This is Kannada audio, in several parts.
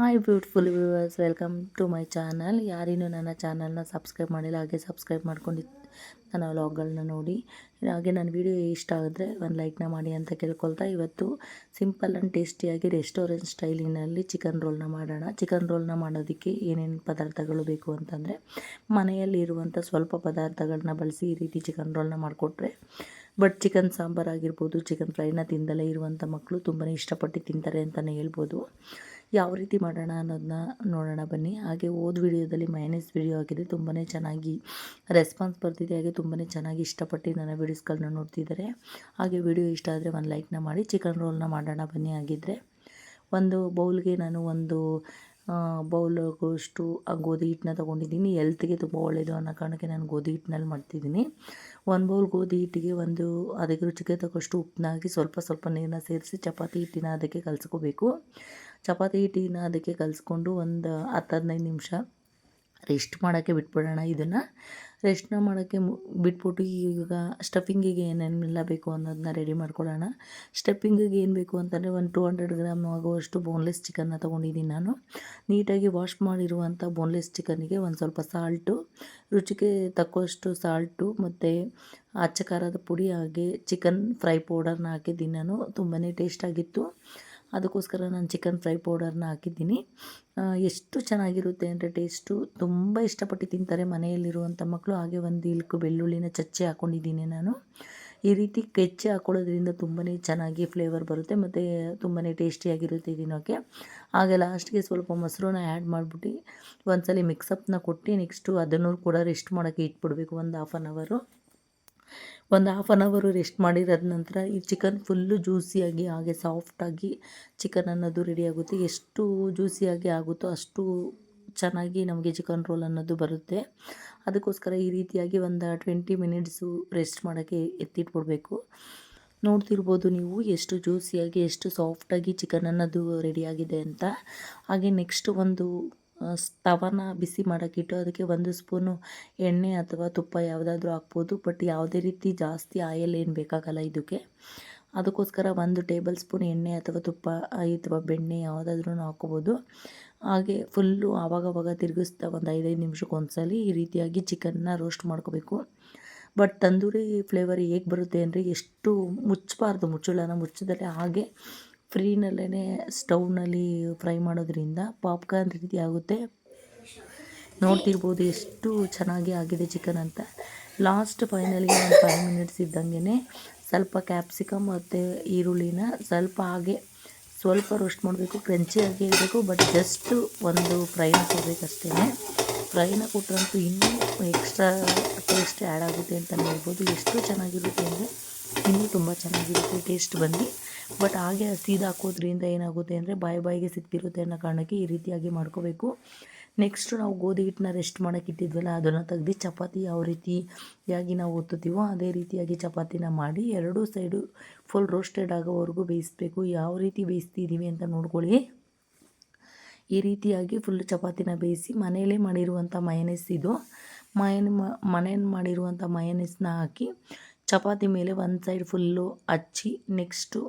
Hi beautiful viewers welcome to my channel ಯಾರೇನು ನನ್ನ ಚಾನಲ್ನ ಸಬ್ಸ್ಕ್ರೈಬ್ ಮಾಡಿಲ್ಲ, ಹಾಗೆ ಸಬ್ಸ್ಕ್ರೈಬ್ ಮಾಡ್ಕೊಂಡು ನನ್ನ ವ್ಲಾಗ್ಗಳನ್ನ ನೋಡಿ. ಹಾಗೆ ನನ್ನ ವಿಡಿಯೋ ಇಷ್ಟ ಆಗಿದ್ರೆ ಒಂದು ಲೈಕ್ನ ಮಾಡಿ ಅಂತ ಕೇಳ್ಕೊಳ್ತಾ ಇವತ್ತು ಸಿಂಪಲ್ ಆ್ಯಂಡ್ ಟೇಸ್ಟಿಯಾಗಿ ರೆಸ್ಟೋರೆಂಟ್ ಸ್ಟೈಲಿನಲ್ಲಿ ಚಿಕನ್ ರೋಲ್ನ ಮಾಡೋಣ. ಚಿಕನ್ ರೋಲ್ನ ಮಾಡೋದಕ್ಕೆ ಏನೇನು ಪದಾರ್ಥಗಳು ಬೇಕು ಅಂತಂದರೆ ಮನೆಯಲ್ಲಿರುವಂಥ ಸ್ವಲ್ಪ ಪದಾರ್ಥಗಳನ್ನ ಬಳಸಿ ಈ ರೀತಿ ಚಿಕನ್ ರೋಲ್ನ ಮಾಡಿಕೊಟ್ರೆ ಬಟ್ ಚಿಕನ್ ಸಾಂಬಾರ್ ಆಗಿರ್ಬೋದು ಚಿಕನ್ ಫ್ರೈನ ತಿಂದಲೇ ಇರುವಂಥ ಮಕ್ಕಳು ತುಂಬಾ ಇಷ್ಟಪಟ್ಟು ತಿಂತಾರೆ ಅಂತಲೇ ಹೇಳ್ಬೋದು. ಯಾವ ರೀತಿ ಮಾಡೋಣ ಅನ್ನೋದನ್ನ ನೋಡೋಣ ಬನ್ನಿ. ಹಾಗೆ ಓದ್ ವಿಡಿಯೋದಲ್ಲಿ ಮೈನಸ್ ವಿಡಿಯೋ ಆಗಿದೆ ತುಂಬಾ ಚೆನ್ನಾಗಿ ರೆಸ್ಪಾನ್ಸ್ ಬರ್ತಿದೆ. ಹಾಗೆ ತುಂಬಾ ಚೆನ್ನಾಗಿ ಇಷ್ಟಪಟ್ಟು ನನ್ನ ವಿಡಿಯೋಸ್ಗಳನ್ನ ನೋಡ್ತಿದ್ದಾರೆ. ಹಾಗೆ ವಿಡಿಯೋ ಇಷ್ಟ ಆದರೆ ಒಂದು ಲೈಕ್ನ ಮಾಡಿ, ಚಿಕನ್ ರೋಲ್ನ ಮಾಡೋಣ ಬನ್ನಿ ಆಗಿದ್ದರೆ ಒಂದು ಬೌಲ್ಗೆ ನಾನು ಒಂದು ಬೌಲಾಗುವಷ್ಟು ಗೋಧಿ ಹಿಟ್ಟನ್ನ ತೊಗೊಂಡಿದ್ದೀನಿ. ಎಲ್ತ್ಗೆ ತುಂಬ ಒಳ್ಳೆಯದು ಅನ್ನೋ ಕಾರಣಕ್ಕೆ ನಾನು ಗೋಧಿ ಹಿಟ್ಟಿನಲ್ಲಿ ಮಾಡ್ತಿದ್ದೀನಿ. ಒಂದು ಬೌಲ್ ಗೋಧಿ ಹಿಟ್ಟಿಗೆ ಒಂದು ಅದಕ್ಕೆ ರುಚಿಗೆ ತಕ್ಕಷ್ಟು ಉಪ್ಪನ್ನ ಹಾಕಿ ಸ್ವಲ್ಪ ಸ್ವಲ್ಪ ನೀರನ್ನ ಸೇರಿಸಿ ಚಪಾತಿ ಹಿಟ್ಟಿನ ಅದಕ್ಕೆ ಕಲಸ್ಕೋಬೇಕು. ಚಪಾತಿ ಹಿಟ್ಟಿನ ಅದಕ್ಕೆ ಕಲಸ್ಕೊಂಡು ಒಂದು ಹತ್ತು ಹದಿನೈದು ನಿಮಿಷ ರೆಸ್ಟ್ ಮಾಡೋಕ್ಕೆ ಬಿಟ್ಬಿಡೋಣ. ಇದನ್ನು ರೆಸ್ಟ್ನ ಮಾಡೋಕ್ಕೆ ಬಿಟ್ಬಿಟ್ಟು ಈಗ ಸ್ಟಫಿಂಗಿಗೆ ಏನೇನೆಲ್ಲ ಬೇಕು ಅನ್ನೋದನ್ನ ರೆಡಿ ಮಾಡ್ಕೊಳ್ಳೋಣ. ಸ್ಟಫಿಂಗಿಗೆ ಏನು ಬೇಕು ಅಂತಂದರೆ ಒಂದು ಟೂ ಹಂಡ್ರೆಡ್ ಗ್ರಾಮ್ ಆಗುವಷ್ಟು ಬೋನ್ಲೆಸ್ ಚಿಕನ್ನ ತೊಗೊಂಡಿದ್ದೀನಿ ನಾನು. ನೀಟಾಗಿ ವಾಶ್ ಮಾಡಿರುವಂಥ ಬೋನ್ಲೆಸ್ ಚಿಕನ್ನಿಗೆ ಒಂದು ಸ್ವಲ್ಪ ಸಾಲ್ಟು ರುಚಿಗೆ ತಕ್ಕುವಷ್ಟು ಸಾಲ್ಟು ಮತ್ತು ಅಚ್ಚ ಖಾರದ ಪುಡಿ ಹಾಗೆ ಚಿಕನ್ ಫ್ರೈ ಪೌಡರ್ನ ಹಾಕಿದ್ದೀನಿ ನಾನು. ತುಂಬಾ ಟೇಸ್ಟಾಗಿತ್ತು ಅದಕ್ಕೋಸ್ಕರ ನಾನು ಚಿಕನ್ ಫ್ರೈ ಪೌಡರ್ನ ಹಾಕಿದ್ದೀನಿ. ಎಷ್ಟು ಚೆನ್ನಾಗಿರುತ್ತೆ ಅಂದರೆ ಟೇಸ್ಟು ತುಂಬ ಇಷ್ಟಪಟ್ಟು ತಿಂತಾರೆ ಮನೆಯಲ್ಲಿರುವಂಥ ಮಕ್ಕಳು. ಹಾಗೆ ಒಂದು ಇಲ್ಕು ಬೆಳ್ಳುಳ್ಳಿನ ಚಚ್ಚೆ ಹಾಕ್ಕೊಂಡಿದ್ದೀನಿ ನಾನು. ಈ ರೀತಿ ಕೆಚ್ಚೆ ಹಾಕ್ಕೊಳ್ಳೋದ್ರಿಂದ ತುಂಬಾ ಚೆನ್ನಾಗಿ ಫ್ಲೇವರ್ ಬರುತ್ತೆ ಮತ್ತು ತುಂಬಾ ಟೇಸ್ಟಿಯಾಗಿರುತ್ತೆ ತಿನ್ನೋಕ್ಕೆ ಹಾಗೆ ಲಾಸ್ಟ್ಗೆ ಸ್ವಲ್ಪ ಮೊಸರನ್ನ ಆ್ಯಡ್ ಮಾಡಿಬಿಟ್ಟು ಒಂದು ಮಿಕ್ಸಪ್ನ ಕೊಟ್ಟು ನೆಕ್ಸ್ಟು ಅದನ್ನು ಕೂಡ ರೆಸ್ಟ್ ಮಾಡೋಕ್ಕೆ ಇಟ್ಬಿಡ್ಬೇಕು ಒಂದು ಹಾಫ್ ಆನ್ ಅವರು. ಒಂದು ಹಾಫ್ ಆನ್ ಅವರು ರೆಸ್ಟ್ ಮಾಡಿರೋದ ನಂತರ ಈ ಚಿಕನ್ ಫುಲ್ಲು ಜ್ಯೂಸಿಯಾಗಿ ಹಾಗೆ ಸಾಫ್ಟಾಗಿ ಚಿಕನ್ ಅನ್ನೋದು ರೆಡಿ ಆಗುತ್ತೆ. ಎಷ್ಟು ಜ್ಯೂಸಿಯಾಗಿ ಆಗುತ್ತೋ ಅಷ್ಟು ಚೆನ್ನಾಗಿ ನಮಗೆ ಚಿಕನ್ ರೋಲ್ ಅನ್ನೋದು ಬರುತ್ತೆ. ಅದಕ್ಕೋಸ್ಕರ ಈ ರೀತಿಯಾಗಿ ಒಂದು ಟ್ವೆಂಟಿ ಮಿನಿಟ್ಸು ರೆಸ್ಟ್ ಮಾಡೋಕ್ಕೆ ಎತ್ತಿಟ್ಬಿಡ್ಬೇಕು. ನೋಡ್ತಿರ್ಬೋದು ನೀವು ಎಷ್ಟು ಜ್ಯೂಸಿಯಾಗಿ ಎಷ್ಟು ಸಾಫ್ಟಾಗಿ ಚಿಕನ್ ಅನ್ನೋದು ರೆಡಿಯಾಗಿದೆ ಅಂತ. ಹಾಗೆ ನೆಕ್ಸ್ಟ್ ಒಂದು ತವನ ಬಿಸಿ ಮಾಡೋಕ್ಕಿಟ್ಟು ಅದಕ್ಕೆ ಒಂದು ಸ್ಪೂನು ಎಣ್ಣೆ ಅಥವಾ ತುಪ್ಪ ಯಾವುದಾದ್ರೂ ಹಾಕ್ಬೋದು. ಬಟ್ ಯಾವುದೇ ರೀತಿ ಜಾಸ್ತಿ ಆಯಲ್ ಏನು ಬೇಕಾಗಲ್ಲ ಇದಕ್ಕೆ. ಅದಕ್ಕೋಸ್ಕರ ಒಂದು ಟೇಬಲ್ ಸ್ಪೂನ್ ಎಣ್ಣೆ ಅಥವಾ ತುಪ್ಪ ಅಥವಾ ಬೆಣ್ಣೆ ಯಾವುದಾದ್ರೂ ಹಾಕ್ಕೋಬೋದು ಹಾಗೆ ಫುಲ್ಲು ಆವಾಗವಾಗ ತಿರುಗಿಸ್ತಾ ಒಂದು ಐದೈದು ನಿಮಿಷಕ್ಕೆ ಒಂದ್ಸಲಿ ಈ ರೀತಿಯಾಗಿ ಚಿಕನ್ನ ರೋಸ್ಟ್ ಮಾಡ್ಕೋಬೇಕು. ಬಟ್ ತಂದೂರಿ ಫ್ಲೇವರ್ ಹೇಗೆ ಬರುತ್ತೆ ಅಂದರೆ ಎಷ್ಟು ಮುಚ್ಚಬಾರ್ದು, ಮುಚ್ಚಳನ ಮುಚ್ಚಿದರೆ ಹಾಗೆ. ಫ್ರೀನಲ್ಲೇ ಸ್ಟೌವ್ನಲ್ಲಿ ಫ್ರೈ ಮಾಡೋದ್ರಿಂದ ಪಾಪ್ಕಾರ್ನ್ ರೀತಿ ಆಗುತ್ತೆ. ನೋಡ್ತಿರ್ಬೋದು ಎಷ್ಟು ಚೆನ್ನಾಗಿ ಆಗಿದೆ ಚಿಕನ್ ಅಂತ. ಲಾಸ್ಟ್ ಫೈನಲ್ಗೆ ಒಂದು ಫೈವ್ ಮಿನಿಟ್ಸ್ ಇದ್ದಂಗೆ ಸ್ವಲ್ಪ ಕ್ಯಾಪ್ಸಿಕಮ್ ಮತ್ತು ಈರುಳ್ಳಿನ ಸ್ವಲ್ಪ ಹಾಗೆ ಸ್ವಲ್ಪ ರೋಸ್ಟ್ ಮಾಡಬೇಕು ಕ್ರಂಚಿಯಾಗಿ ಇರಬೇಕು ಬಟ್ ಜಸ್ಟು ಒಂದು ಫ್ರೈನ ಕೊಡಬೇಕಷ್ಟೇ ಫ್ರೈನ ಕೊಟ್ಟರಂತೂ ಇನ್ನೂ ಎಕ್ಸ್ಟ್ರಾ ಟೇಸ್ಟ್ ಆ್ಯಡ್ ಆಗುತ್ತೆ ಅಂತ ಹೇಳ್ಬೋದು ಎಷ್ಟು ಚೆನ್ನಾಗಿರುತ್ತೆ ಅಂದರೆ ಇನ್ನೂ ತುಂಬ ಚೆನ್ನಾಗಿರುತ್ತೆ ಟೇಸ್ಟ್ ಬಂದು. ಬಟ್ ಹಾಗೆ ಸೀದಾ ಹಾಕೋದ್ರಿಂದ ಏನಾಗುತ್ತೆ ಅಂದರೆ ಬಾಯಿ ಬಾಯಿಗೆ ಸಿಕ್ತಿರುತ್ತೆ ಅನ್ನೋ ಕಾರಣಕ್ಕೆ ಈ ರೀತಿಯಾಗಿ ಮಾಡ್ಕೋಬೇಕು. ನೆಕ್ಸ್ಟು ನಾವು ಗೋಧಿ ಹಿಟ್ಟನ್ನ ರೆಸ್ಟ್ ಮಾಡೋಕೆ ಇಟ್ಟಿದ್ವಲ್ಲ, ಅದನ್ನು ತೆಗ್ದು ಚಪಾತಿ ಯಾವ ರೀತಿಯಾಗಿ ನಾವು ಒತ್ತುತ್ತೀವೋ ಅದೇ ರೀತಿಯಾಗಿ ಚಪಾತಿನ ಮಾಡಿ ಎರಡೂ ಸೈಡು ಫುಲ್ ರೋಸ್ಟೆಡ್ ಆಗೋವರೆಗೂ ಬೇಯಿಸಬೇಕು. ಯಾವ ರೀತಿ ಬೇಯಿಸ್ತಿದ್ದೀವಿ ಅಂತ ನೋಡ್ಕೊಳ್ಳಿ. ಈ ರೀತಿಯಾಗಿ ಫುಲ್ ಚಪಾತಿನ ಬೇಯಿಸಿ ಮನೆಯಲ್ಲೇ ಮಾಡಿರುವಂಥ ಮಯನೆಸ್ ಇದು. ಮಯನ್ ಮನೆಯಲ್ಲಿ ಮಾಡಿರುವಂಥ ಮಯನೆಸ್ನ ಹಾಕಿ ಚಪಾತಿ ಮೇಲೆ ಒಂದು ಸೈಡ್ ಫುಲ್ಲು ಹಚ್ಚಿ ನೆಕ್ಸ್ಟು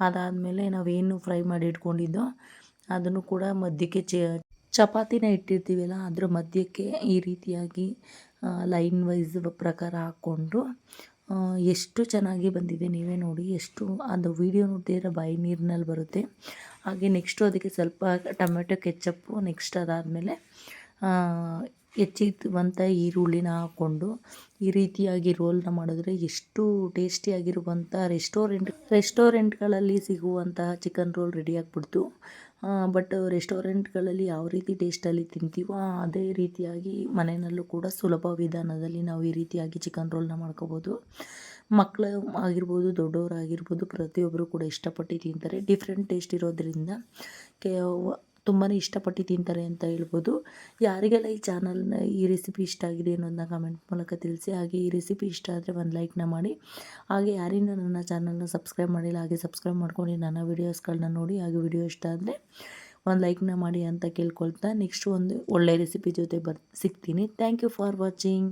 ಅದಾದಮೇಲೆ ನಾವೇನು ಫ್ರೈ ಮಾಡಿ ಇಟ್ಕೊಂಡಿದ್ದೋ ಅದನ್ನು ಕೂಡ ಮಧ್ಯಕ್ಕೆ ಚ, ಚಪಾತಿನ ಇಟ್ಟಿರ್ತೀವಲ್ಲ ಅದರ ಮಧ್ಯಕ್ಕೆ ಈ ರೀತಿಯಾಗಿ ಲೈನ್ ವೈಸ್ ಪ್ರಕಾರ ಹಾಕ್ಕೊಂಡು ಎಷ್ಟು ಚೆನ್ನಾಗಿ ಬಂದಿದೆ ನೀವೇ ನೋಡಿ, ಎಷ್ಟು ಅದು ವೀಡಿಯೋ ನೋಡ್ತಿದ್ರೆ ಬಾಯಿ ನೀರಿನಲ್ಲಿ ಬರುತ್ತೆ. ಹಾಗೆ ನೆಕ್ಸ್ಟು ಅದಕ್ಕೆ ಸ್ವಲ್ಪ ಟೊಮೆಟೊ ಕೆಚ್ಚಪ್ಪು ನೆಕ್ಸ್ಟ್ ಅದಾದಮೇಲೆ ಹೆಚ್ಚಿರುವಂಥ ಈರುಳ್ಳಿನ ಹಾಕ್ಕೊಂಡು ಈ ರೀತಿಯಾಗಿ ರೋಲ್ನ ಮಾಡಿದ್ರೆ ಎಷ್ಟು ಟೇಸ್ಟಿಯಾಗಿರುವಂಥ ರೆಸ್ಟೋರೆಂಟ್, ರೆಸ್ಟೋರೆಂಟ್ಗಳಲ್ಲಿ ಸಿಗುವಂತಹ ಚಿಕನ್ ರೋಲ್ ರೆಡಿ ಆಗಿಬಿಡ್ತು. ಬಟ್ ರೆಸ್ಟೋರೆಂಟ್ಗಳಲ್ಲಿ ಯಾವ ರೀತಿ ಟೇಸ್ಟಲ್ಲಿ ತಿಂತೀವೋ ಅದೇ ರೀತಿಯಾಗಿ ಮನೆಯಲ್ಲೂ ಕೂಡ ಸುಲಭ ವಿಧಾನದಲ್ಲಿ ನಾವು ಈ ರೀತಿಯಾಗಿ ಚಿಕನ್ ರೋಲ್ನ ಮಾಡ್ಕೋಬೋದು. ಮಕ್ಕಳು ಆಗಿರ್ಬೋದು ದೊಡ್ಡವರಾಗಿರ್ಬೋದು ಪ್ರತಿಯೊಬ್ಬರು ಕೂಡ ಇಷ್ಟಪಟ್ಟು ತಿಂತಾರೆ. ಡಿಫ್ರೆಂಟ್ ಟೇಸ್ಟ್ ಇರೋದರಿಂದ ಕೆ ತುಂಬಾ ಇಷ್ಟಪಟ್ಟು ತಿಂತಾರೆ ಅಂತ ಹೇಳ್ಬೋದು. ಯಾರಿಗೆಲ್ಲ ಈ ಚಾನಲ್ನ ಈ ರೆಸಿಪಿ ಇಷ್ಟ ಆಗಿದೆ ಅನ್ನೋದನ್ನ ಕಮೆಂಟ್ ಮೂಲಕ ತಿಳಿಸಿ. ಹಾಗೆ ಈ ರೆಸಿಪಿ ಇಷ್ಟ ಆದರೆ ಒಂದು ಲೈಕ್ನ ಮಾಡಿ. ಹಾಗೆ ಯಾರಿಂದ ನನ್ನ ಚಾನಲ್ನ ಸಬ್ಸ್ಕ್ರೈಬ್ ಮಾಡಿಲ್ಲ, ಹಾಗೆ ಸಬ್ಸ್ಕ್ರೈಬ್ ಮಾಡ್ಕೊಂಡು ನನ್ನ ವೀಡಿಯೋಸ್ಗಳನ್ನ ನೋಡಿ, ಹಾಗೆ ವಿಡಿಯೋ ಇಷ್ಟ ಆದರೆ ಒಂದು ಲೈಕ್ನ ಮಾಡಿ ಅಂತ ಕೇಳ್ಕೊಳ್ತಾ ನೆಕ್ಸ್ಟ್ ಒಂದು ಒಳ್ಳೆ ರೆಸಿಪಿ ಜೊತೆ ಬರ್, ಸಿಗ್ತೀನಿ. Thank you for watching